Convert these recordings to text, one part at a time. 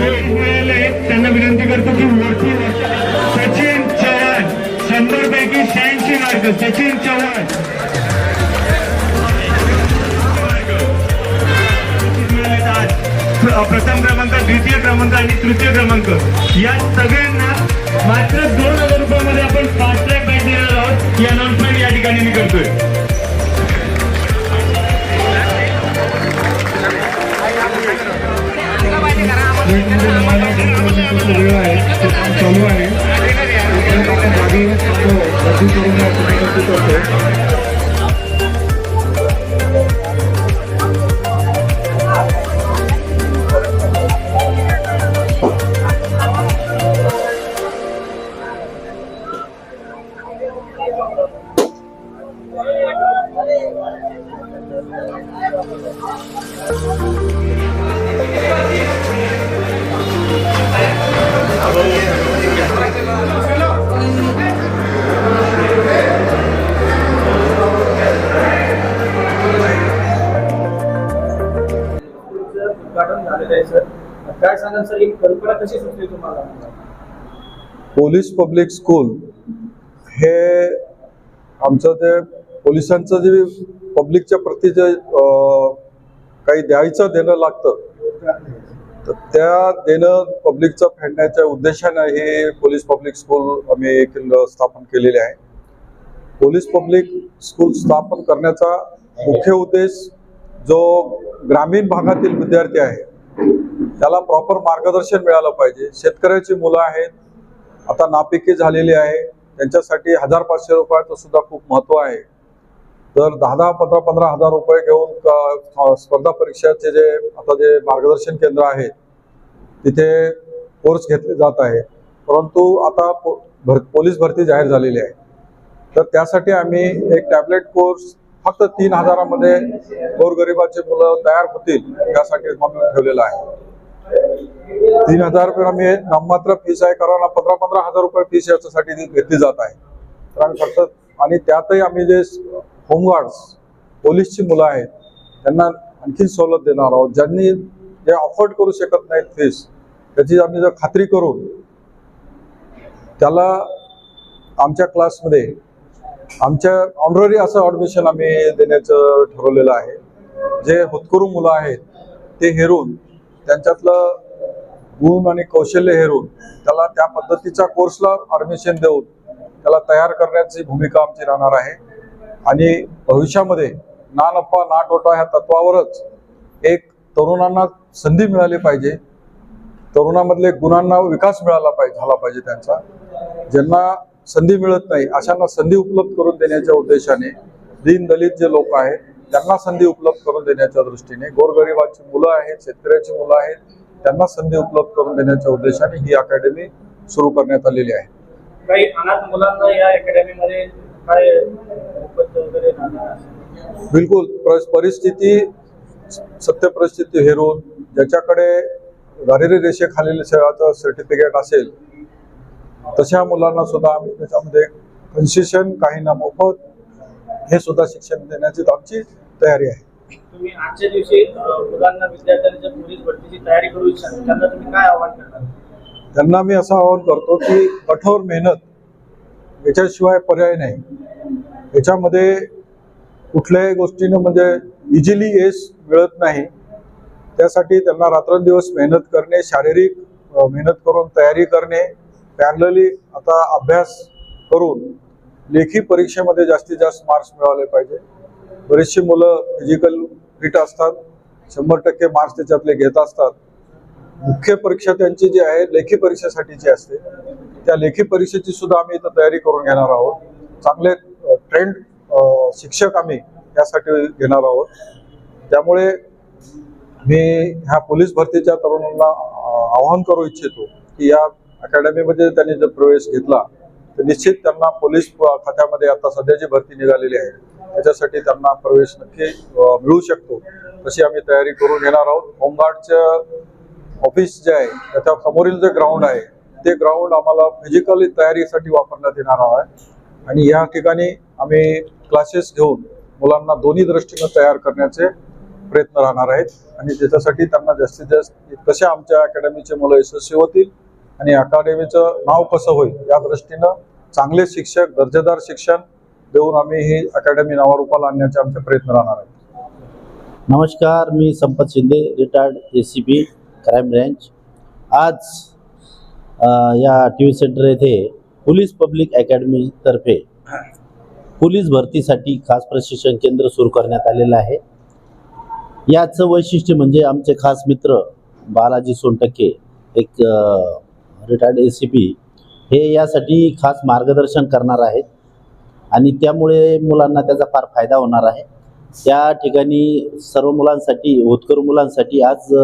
त्यांना विनंती करतो की वरती सचिन चव्हाण शंभर पैकी शहाऐंशी मार्क. सचिन चव्हाण. प्रथम क्रमांक द्वितीय क्रमांक आणि तृतीय क्रमांक. या सगळ्यांना मात्र दोन हजार रुपयामध्ये आपण फास्ट ट्रॅक बॅट देणार आहोत. ही अनाउन्समेंट या ठिकाणी मी करतोय. वेळ आहे. चालू आहे तोपर्यंत आपण करतो काय कल्पना कशी सुचली तुम्हाला? पोलीस पब्लिक स्कूल हे आमचं ते पोलिसांचं जे पब्लिकच्या प्रती जे काही द्यायचं देणं लागतं तर त्या देणं पब्लिकचं फेडण्याच्या उद्देशानं हे पोलीस पब्लिक स्कूल आम्ही केंद्र स्थापन केलेले आहे. पोलीस पब्लिक स्कूल स्थापन करण्याचा मुख्य उद्देश जो ग्रामीण भागातील विद्यार्थी आहे त्याला प्रॉपर मार्गदर्शन मिळालं पाहिजे. शेतकऱ्याची मुलं आहेत. आता नापिकी झालेली आहे. त्यांच्यासाठी हजार पाचशे रुपयाचं सुद्धा खूप महत्त्व आहे. तर दहा दहा पंधरा पंधरा हजार रुपये घेऊन स्पर्धा परीक्षाचे जे आता जे मार्गदर्शन केंद्र आहेत तिथे कोर्स घेतले जात आहे परंतु आता पो- भर पोलीस भरती जाहीर झालेली आहे. तर त्यासाठी आम्ही एक टॅबलेट कोर्स फक्त तीन हजारामध्ये गोरगरिबाचे मुलं तयार होतील यासाठी आम्ही ठेवलेला आहे. तीन हजार रुपये आम्ही नाममात्र फीस आहे कारण पंधरा पंधरा हजार रुपये फीस याच्यासाठी ती घेतली जात आहे. तर आम्ही फक्त आणि त्यातही आम्ही जे होमगार्ड्स पोलीसची मुलं आहेत त्यांना आणखी सवलत देणार आहोत. ज्यांनी जे अफोर्ड करू शकत नाहीत फीस त्याची आम्ही जर खात्री करून त्याला आमच्या क्लासमध्ये आमच्या ऑनररी असं ॲडमिशन आम्ही देण्याचं ठरवलेलं आहे. जे होतकरू मुलं आहेत ते हेरून त्यांच्यातलं गुण आणि कौशल्य हेरून त्याला त्या पद्धतीच्या कोर्सला ॲडमिशन देऊन त्याला तयार करण्याची भूमिका आमची राहणार आहे. आणि भविष्यामध्ये ना नफा ना तोटा ह्या तत्वावरच एक तरुणांना संधी मिळाली पाहिजे. तरुणामधले गुणांना विकास मिळाला पाहिजे झाला पाहिजे त्यांचा. ज्यांना संधी मिळत नाही अशांना संधी उपलब्ध करून देण्याच्या उद्देशाने दीन दलित जे लोक आहेत त्यांना संधी उपलब्ध करून देण्याच्या दृष्टीने गोरगरिबाची मुलं आहेत शेतकऱ्याची मुलं आहेत त्यांना संधी उपलब्ध करून देण्याच्या उद्देशाने ही अकॅडमी सुरू करण्यात आलेली आहे काही अनाथ मुलांना या अकॅडमीमध्ये काय? बिलकुल पर- परिस्थिती सत्य परिस्थिती हेरून ज्याच्याकडे दारिद्र्य रेषेखालील सेवाचं सर्टिफिकेट असेल तशा मुलांना सुद्धा आम्ही त्याच्यामध्ये कन्सेशन काही ना मोफत हे सुद्धा शिक्षण देण्याची आमची तयारी आहे. तुम्ही आजच्या दिवशी अं, मुलांना विद्यार्थ्यांच्या पोलीस भरतीची तयारी करू इच्छिता त्यांना तुम्ही काय आव्हान करणार? त्यांना मी असं आवाहन करतो की कठोर मेहनत याच्याशिवाय पर्याय नाही. याच्यामध्ये कुठल्याही गोष्टीनं म्हणजे इझिली यश मिळत नाही. त्यासाठी त्यांना रात्रंदिवस मेहनत करणे शारीरिक मेहनत करून तयारी करणे पॅरलली आता अभ्यास करून लेखी परीक्षेमध्ये जास्तीत जास्त मार्क्स मिळाले पाहिजे. बरेचशी मुलं फिजिकल फिट असतात. शंभर टक्के मार्क्स त्याच्यातले घेत असतात. मुख्य परीक्षा त्यांची जी आहे लेखी परीक्षेसाठीची असते त्या लेखी परीक्षेची सुद्धा आम्ही इथं तयारी करून घेणार आहोत. चांगले ट्रेंड शिक्षक आम्ही यासाठी घेणार आहोत. त्यामुळे मी ह्या पोलीस भरतीच्या तरुणांना आवाहन करू इच्छितो की या अकॅडमीमध्ये त्यांनी जर प्रवेश घेतला तर निश्चित त्यांना पोलीस खात्यामध्ये आता सध्याची भरती निघालेली आहे त्याच्यासाठी त्यांना प्रवेश नक्की मिळू शकतो. तशी आम्ही तयारी करून घेणार आहोत. होमगार्डचं ऑफिस जे आहे त्याच्या समोरील जे ग्राउंड आहे ते ग्राउंड आम्हाला फिजिकली तयारीसाठी वापरण्यात येणार आहे. आणि या ठिकाणी आम्ही क्लासेस घेऊन मुलांना दोन्ही दृष्टीनं तयार करण्याचे प्रयत्न राहणार आहेत. आणि त्याच्यासाठी त्यांना जास्तीत जास्त कसे आमच्या अकॅडमीचे मुलं यशस्वी होतील आणि अकॅडमीचं नाव कसं होईल या दृष्टीनं चांगले शिक्षक दर्जेदार शिक्षण देऊन आम्ही ही अकॅडमी नावारूपाला आणण्याचे आमचे प्रयत्न राहणार आहेत. नमस्कार मी Sampat Shinde retired A C P crime branch आज या टी व्ही सेंटर येथे पोलीस पब्लिक अकॅडमीतर्फे पोलीस भरतीसाठी खास प्रशिक्षण केंद्र सुरू करण्यात आलेलं आहे. याचं वैशिष्ट्य म्हणजे आमचे खास मित्र बालाजी सोनटक्के एक रिटायर्ड ए सी पी हे यासाठी खास मार्गदर्शन करणार आहेत. आणि त्यामुळे मुलांना त्याचा फार फायदा होणार आहे. त्या ठिकाणी सर्व मुलांसाठी होतकर मुलांसाठी आज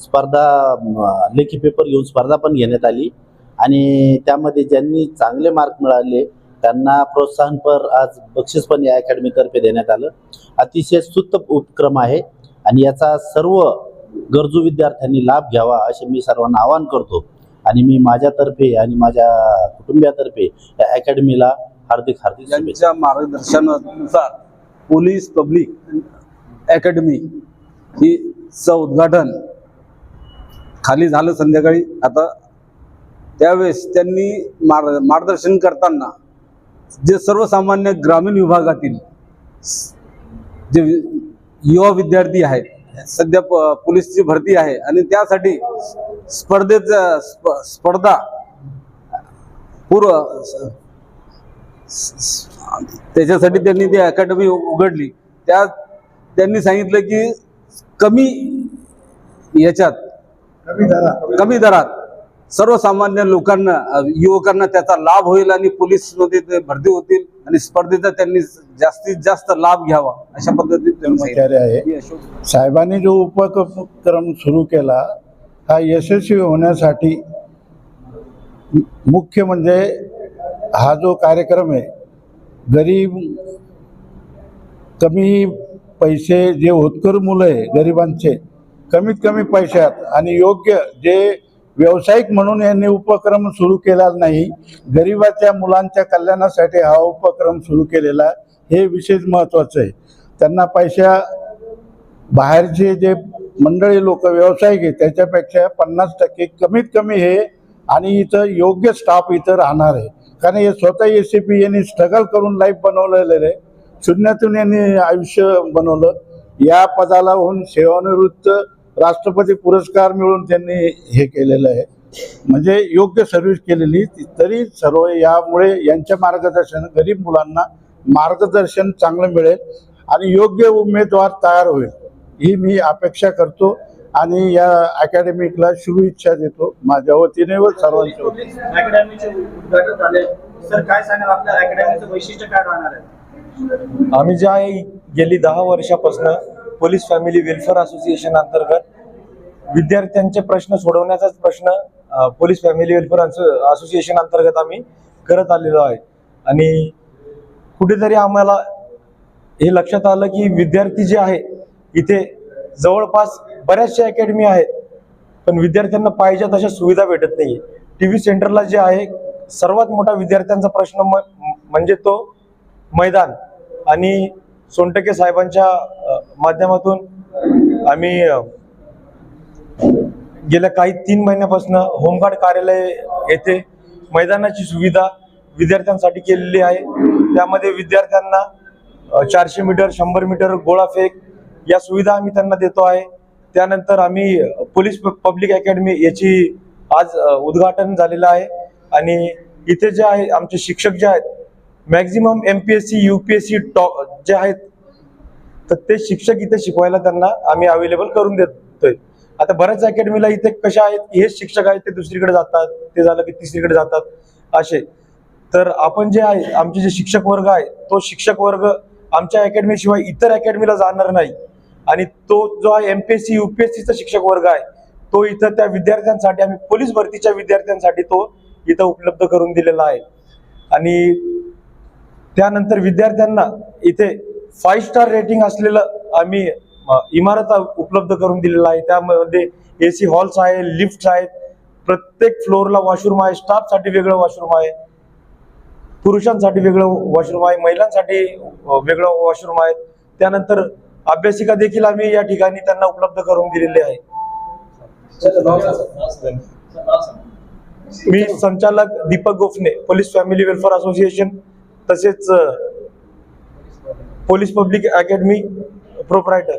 स्पर्धा लेखी पेपर घेऊन स्पर्धा पण घेण्यात आली. आणि त्यामध्ये ज्यांनी चांगले मार्क मिळाले त्यांना प्रोत्साहनपर आज बक्षीस पण या अकॅडमीतर्फे देण्यात आलं. अतिशय स्तुत उपक्रम आहे आणि याचा सर्व गरजू विद्यार्थ्यांनी लाभ घ्यावा असे मी सर्वांना आवाहन करतो. आणि मी माझ्यातर्फे आणि माझ्या कुटुंबियातर्फे या अकॅडमीला हार्दिक हार्दिक यांच्या मार्गदर्शनानुसार पोलीस पब्लिक अकॅडमी ही च उद्घाटन खाली झालं संध्याकाळी. आता त्यावेळेस त्यांनी मार मार्गदर्शन करताना जे सर्वसामान्य ग्रामीण विभागातील जे वि- युवा विद्यार्थी आहेत सध्या प पोलीसची भरती आहे आणि त्यासाठी स्पर्धेत स्प स्पर्धा पूर्व त्याच्यासाठी त्यांनी ती अकॅडमी उघडली. त्या त्यांनी सांगितलं की कमी याच्यात कमी दरात. कमी दरात सर्वसामान्य लोकांना युवकांना त्याचा लाभ होईल आणि पोलीसमध्ये ते भरती होतील आणि स्पर्धेचा त्यांनी जास्तीत जास्त लाभ घ्यावा अशा पद्धतीने साहेबांनी जो उपक्रम सुरू केला हा यशस्वी होण्यासाठी मुख्य म्हणजे हा जो कार्यक्रम आहे गरीब कमी पैसे जे होतकर मुलं आहे गरिबांचे कमीत कमी पैशात आणि योग्य जे व्यावसायिक म्हणून यांनी उपक्रम सुरू केला नाही गरिबाच्या मुलांच्या कल्याणासाठी हा उपक्रम सुरू केलेला हे विशेष महत्त्वाचं आहे. त्यांना पैशा बाहेरचे जे मंडळी लोक व्यावसायिक आहे त्याच्यापेक्षा पन्नास टक्के कमीत कमी हे आणि इथं योग्य स्टाफ इथं राहणार आहे. कारण हे स्वतः एस सी पी यांनी स्ट्रगल करून लाईफ बनवलेलं आहे. शून्यातून यांनी आयुष्य बनवलं. या पदाला होऊन सेवानिवृत्त राष्ट्रपती पुरस्कार मिळून त्यांनी हे केलेलं आहे. म्हणजे योग्य सर्व्हिस केलेली. तरी सर्व यामुळे यांच्या मार्गदर्शन गरीब मुलांना मार्गदर्शन चांगलं मिळेल आणि योग्य उमेदवार तयार होईल. ही मी अपेक्षा करतो. आणि या अकॅडमिकला शुभेच्छा देतो. माझ्या वतीने व सर्वांच्या वतीने. अकॅडमीचे उद्घाटन झाले. सर काय सांगाल? आपल्या अकॅडमीचं वैशिष्ट्य काय राहणार आहे? आम्ही जे आहे गेली दहा वर्षापासून पोलीस फॅमिली वेलफेअर असोसिएशन अंतर्गत विद्यार्थ्यांचे प्रश्न सोडवण्याचाच प्रश्न पोलीस फॅमिली वेलफेअर असो- असोसिएशन अंतर्गत आम्ही करत आलेलो आहे. आणि कुठेतरी आम्हाला हे लक्षात आलं की विद्यार्थी जे आहे इथे जवळपास बऱ्याचशा अकॅडमी आहेत पण विद्यार्थ्यांना पाहिजे तशा सुविधा भेटत नाही टी व्ही सेंटरला जे आहे सर्वात मोठा विद्यार्थ्यांचा प्रश्न म- म्हणजे तो मैदान. आणि सोनटके साहेबांच्या माध्यमातून आम्ही गेल्या काही तीन महिन्यापासून होमगार्ड कार्यालय येथे मैदानाची सुविधा विद्यार्थ्यांसाठी केलेली आहे. त्यामध्ये विद्यार्थ्यांना चारशे मीटर शंभर मीटर गोळाफेक या सुविधा आम्ही त्यांना देतो आहे. त्यानंतर आम्ही पोलीस प- पब्लिक अकॅडमी याची आज उद्घाटन झालेलं आहे. आणि इथे जे आहे आमचे शिक्षक जे आहेत maximum M P S C U P S C top जे आहेत तर ते शिक्षक इथे शिकवायला त्यांना आम्ही अवेलेबल करून देतोय. आता बऱ्याच अकॅडमीला इथे कशा आहेत हेच शिक्षक आहेत ते दुसरीकडे जातात ते झालं की तिसरीकडे जातात असे. तर आपण जे आहे आमचे जे शिक्षक वर्ग आहे तो शिक्षक वर्ग आमच्या अकॅडमीशिवाय इतर अकॅडमीला जाणार नाही. आणि तो जो आहे सी युपीएससीचा शिक्षक वर्ग आहे तो इथं त्या विद्यार्थ्यांसाठी आम्ही पोलीस भरतीच्या विद्यार्थ्यांसाठी तो इथं उपलब्ध करून दिलेला आहे. आणि त्यानंतर विद्यार्थ्यांना इथे फाईव्ह स्टार रेटिंग असलेलं आम्ही इमारत उपलब्ध करून दिलेला आहे. त्यामध्ये ए सी हॉल्स आहे लिफ्ट आहेत. प्रत्येक फ्लोअरला वॉशरूम आहे. स्टाफसाठी वेगळं वॉशरूम आहे. पुरुषांसाठी वेगळं वॉशरूम आहे. महिलांसाठी वेगळं वॉशरूम आहे. त्यानंतर अभ्यासिका देखील आम्ही या ठिकाणी त्यांना उपलब्ध करून दिलेले आहे. मी संचालक Deepak Gophane police family welfare association तसेच police public academy proprietor.